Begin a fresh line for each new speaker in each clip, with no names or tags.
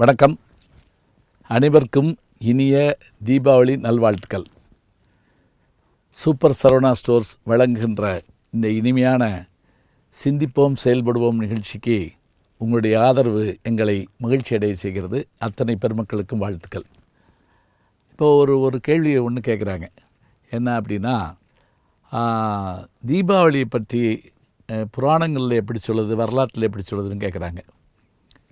வணக்கம். அனைவருக்கும் இனிய தீபாவளி நல்வாழ்த்துக்கள். சூப்பர் சரவணா ஸ்டோர்ஸ் வழங்குகின்ற இந்த இனிமையான சிந்திப்போம் செயல்படுவோம் நிகழ்ச்சிக்கு உங்களுடைய ஆதரவு எங்களை மகிழ்ச்சி அடைய செய்கிறது. அத்தனை பெருமக்களுக்கும் வாழ்த்துக்கள். இப்போது ஒரு ஒரு கேள்வியை ஒன்று கேட்குறாங்க என்ன அப்படின்னா தீபாவளியை பற்றி புராணங்களில் எப்படி சொல்லுது வரலாற்றில் எப்படி சொல்லுதுன்னு கேட்குறாங்க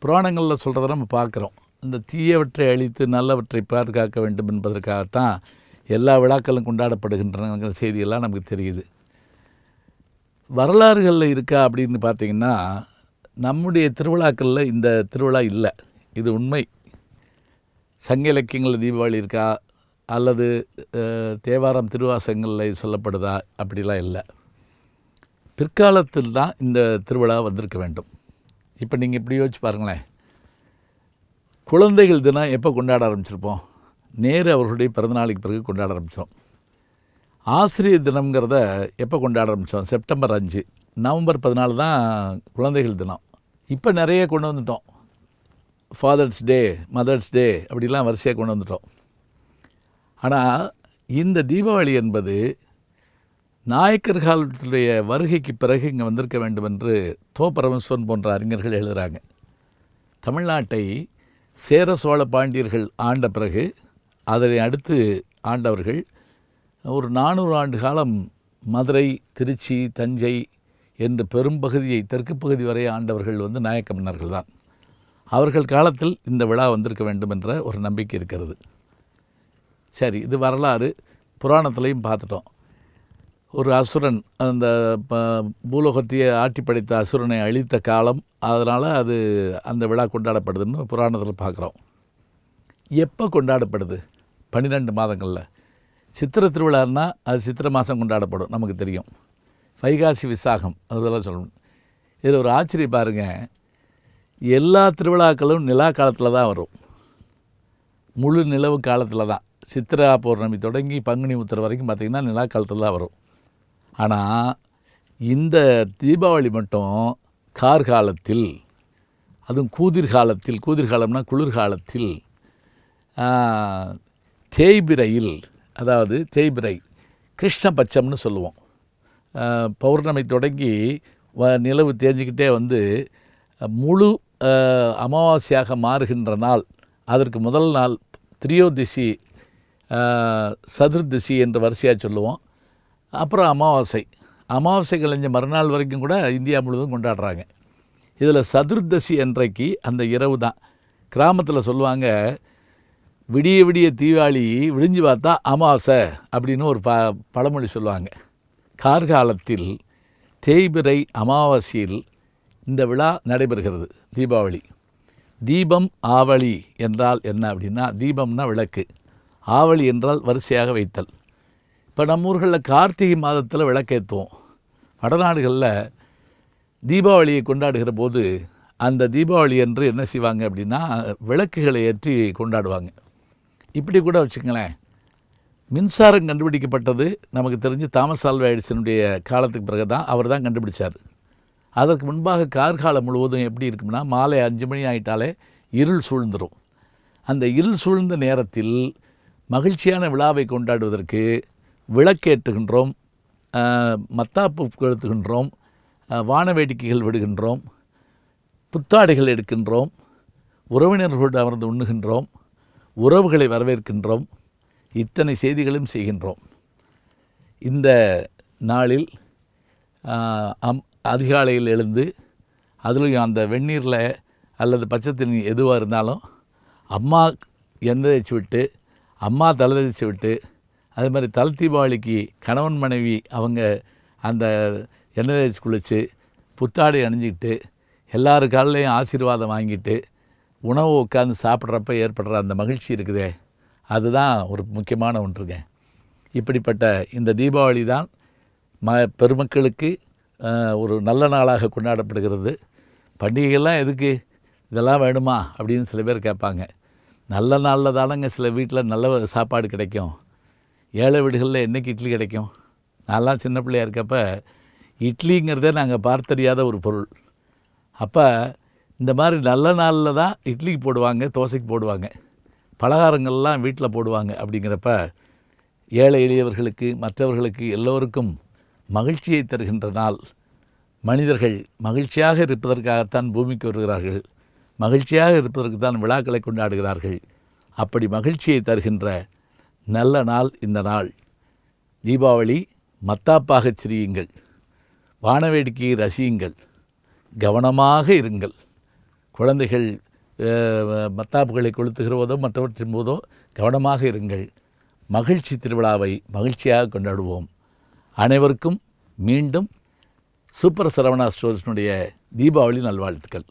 புராணங்களில் சொல்கிறத நம்ம பார்க்குறோம். இந்த தீயவற்றை அழித்து நல்லவற்றை பாதுகாக்க வேண்டும் என்பதற்காகத்தான் எல்லா விழாக்களும் கொண்டாடப்படுகின்றனங்கிற செய்தியெல்லாம் நமக்கு தெரியுது. வரலாறுகளில் இருக்கா அப்படின்னு பார்த்தீங்கன்னா நம்முடைய திருவிழாக்களில் இந்த திருவிழா இல்லை. இது உண்மை. சங்க இலக்கியங்களில் தீபாவளி இருக்கா? அல்லது தேவாரம் திருவாசகங்களில் சொல்லப்படுதா? அப்படிலாம் இல்லை. பிற்காலத்தில் தான் இந்த திருவிழா வந்திருக்க வேண்டும். இப்போ நீங்கள் இப்படி யோசிச்சு பாருங்களேன். குழந்தைகள் தினம் எப்போ கொண்டாட ஆரம்பிச்சிருப்போம்? நேரு அவர்களுடைய பிறந்தநாளுக்கு பிறகு கொண்டாட ஆரம்பித்தோம் ஆசிரியர் தினம்ங்கிறத எப்போ கொண்டாட ஆரம்பித்தோம் செப்டம்பர் அஞ்சு. நவம்பர் பதினாலு தான் குழந்தைகள் தினம். இப்போ நிறைய கொண்டு வந்துட்டோம். ஃபாதர்ஸ் டே மதர்ஸ் டே அப்படிலாம் வரிசையாக கொண்டு வந்துட்டோம். ஆனால் இந்த தீபாவளி என்பது நாயக்கர் காலத்துடைய வருகைக்கு பிறகு இங்கே வந்திருக்க வேண்டும் என்று தோ பரமேஸ்வரன் போன்ற அறிஞர்கள் எழுதுகிறாங்க தமிழ்நாட்டை சேர சோழ பாண்டியர்கள் ஆண்ட பிறகு அதனை அடுத்து ஆண்டவர்கள் ஒரு நானூறு ஆண்டு காலம் மதுரை திருச்சி தஞ்சை என்று பெரும்பகுதியை தெற்கு பகுதி வரை ஆண்டவர்கள் வந்து நாயக்க மன்னர்கள் தான். அவர்கள் காலத்தில் இந்த விழா வந்திருக்க வேண்டும் என்ற ஒரு நம்பிக்கை இருக்கிறது. சரி இது வரலாறு. புராணத்திலையும் பார்த்துட்டோம். ஒரு அசுரன் அந்த ப- பூலோகத்தையே ஆட்டி படைத்த அசுரனை அழித்த காலம் அதனால் அது அந்த விழா கொண்டாடப்படுதுன்னு புராணத்தில் பார்க்குறோம் எப்போ கொண்டாடப்படுது? பன்னிரெண்டு மாதங்களில். சித்திரை திருவிழான்னா அது சித்திரை மாதம் கொண்டாடப்படும் நமக்கு தெரியும். வைகாசி விசாகம் அதெல்லாம் சொல்லணும். இதில் ஒரு ஆச்சரியம் பாருங்கள் எல்லா திருவிழாக்களும் நிலா காலத்தில் தான் வரும். முழு நிலவு காலத்தில் தான். சித்திரா பௌர்ணமி தொடங்கி பங்குனி உத்திர வரைக்கும் பார்த்திங்கன்னா நிலா காலத்தில் தான் வரும். ஆனால் இந்த தீபாவளி மட்டும் கார்காலத்தில் அதுவும் கூதிர்காலத்தில் காலத்தில் குளிர்காலத்தில் தேய்பிரையில் அதாவது தேய்பிரை கிருஷ்ணபட்சம்னு சொல்லுவோம். பௌர்ணமி தொடங்கி வ நிலவு தேஞ்சிக்கிட்டே வந்து முழு அமாவாசையாக மாறுகின்ற நாள் அதற்கு முதல் நாள் திரியோதிசி சதுர்திசி என்ற வரிசையாக சொல்லுவோம். அப்புறம் அமாவாசை. அமாவாசை கழிஞ்ச மறுநாள் வரைக்கும் கூட இந்தியா முழுவதும் கொண்டாடுறாங்க. இதில் சதுர்தசி அன்றைக்கு அந்த இரவு தான். கிராமத்தில் சொல்லுவாங்க விடிய விடிய தீபாவளி விடிஞ்சு பார்த்தா அமாவாசை அப்படின்னு ஒரு ப பழமொழி சொல்லுவாங்க. கார்காலத்தில் தேய்பிறை அமாவாசையில் இந்த விழா நடைபெறுகிறது தீபாவளி. தீபம் ஆவளி என்றால் என்ன அப்படின்னா தீபம்னா விளக்கு. ஆவளி என்றால் வரிசையாக வைத்தல். இப்போ நம்ம ஊர்களில் கார்த்திகை மாதத்தில் விளக்கேற்றுவோம் வடநாடுகளில் தீபாவளியை கொண்டாடுகிற போது அந்த தீபாவளி என்று என்ன செய்வாங்க அப்படின்னா விளக்குகளை ஏற்றி கொண்டாடுவாங்க. இப்படி கூட வச்சுங்களேன் மின்சாரம் கண்டுபிடிக்கப்பட்டது நமக்கு தெரிஞ்சு தாமஸ் ஆல்வா எடிசனுடைய காலத்துக்கு பிறகு தான் அவர் தான் கண்டுபிடிச்சார். அதற்கு முன்பாக கார்காலம் முழுவதும் எப்படி இருக்கும்னா மாலை அஞ்சு மணி ஆகிட்டாலே இருள் சூழ்ந்துடும் அந்த இருள் சூழ்ந்த நேரத்தில் மகிழ்ச்சியான விழாவை கொண்டாடுவதற்கு விளக்கேற்றுகின்றோம் மத்தாப்பு கொளுத்துகின்றோம் வான வேடிக்கைகள் விடுகின்றோம் புத்தாடைகள் எடுக்கின்றோம் உறவினர்களோடு அமர்ந்து உண்ணுகின்றோம் உறவுகளை வரவேற்கின்றோம் இத்தனை செய்திகளும் செய்கின்றோம். இந்த நாளில் அம் அதிகாலையில் எழுந்து அதுலேயும் அந்த வெந்நீரில் அல்லது பச்சை தண்ணி எதுவாக இருந்தாலும் அம்மா எண்ணெய் தேய்ச்சி விட்டு அம்மா தலை தேய்ச்சி விட்டு அது மாதிரி தலை தீபாவளிக்கு கணவன் மனைவி அவங்க அந்த எண்ணெய் தேய்ச்சி குளித்து புத்தாடை அணிஞ்சிக்கிட்டு எல்லாரு காலையும் ஆசீர்வாதம் வாங்கிட்டு உணவு உட்காந்து சாப்பிட்றப்ப ஏற்படுற அந்த மகிழ்ச்சி இருக்குதே. அதுதான் ஒரு முக்கியமான ஒன்றுங்க. இப்படிப்பட்ட இந்த தீபாவளி தான் ம பெருமக்களுக்கு ஒரு நல்ல நாளாக கொண்டாடப்படுகிறது. பண்டிகைகள்லாம் எதுக்கு? இதெல்லாம் வேணுமா? அப்படின்னு சில பேர் கேட்பாங்க. நல்ல நாளில் தானங்க சில வீட்டில் நல்ல சாப்பாடு கிடைக்கும். ஏழை வீடுகளில் என்னைக்கு இட்லி கிடைக்கும்? நான்லாம் சின்ன பிள்ளையா இருக்கப்ப இட்லிங்கிறதே நாங்கள் பார்த்தறியாத ஒரு பொருள். அப்போ இந்த மாதிரி நல்ல நாளில் தான் இட்லிக்கு போடுவாங்க தோசைக்கு போடுவாங்க. பலகாரங்கள்லாம் வீட்டில் போடுவாங்க அப்படிங்கிறப்ப ஏழை எளியவர்களுக்கு மற்றவர்களுக்கு எல்லோருக்கும் மகிழ்ச்சியை தருகின்ற நாள். மனிதர்கள் மகிழ்ச்சியாக இருப்பதற்காகத்தான் பூமிக்கு வருகிறார்கள். மகிழ்ச்சியாக இருப்பதற்கு தான் விழாக்களை கொண்டாடுகிறார்கள். அப்படி மகிழ்ச்சியை தருகின்ற நல்ல நாள் இந்த நாள். தீபாவளி மத்தாப்பாகச் சிரியுங்கள். வானவேடிக்கையை ரசியுங்கள். கவனமாக இருங்கள். குழந்தைகள் மத்தாப்புகளை கொளுத்துகிற போதோ மற்றவற்றின் போதோ கவனமாக இருங்கள். மகிழ்ச்சி திருவிழாவை மகிழ்ச்சியாக கொண்டாடுவோம். அனைவருக்கும் மீண்டும் சூப்பர் சரவணா ஸ்டோர்ஸினுடைய தீபாவளி நல்வாழ்த்துக்கள்.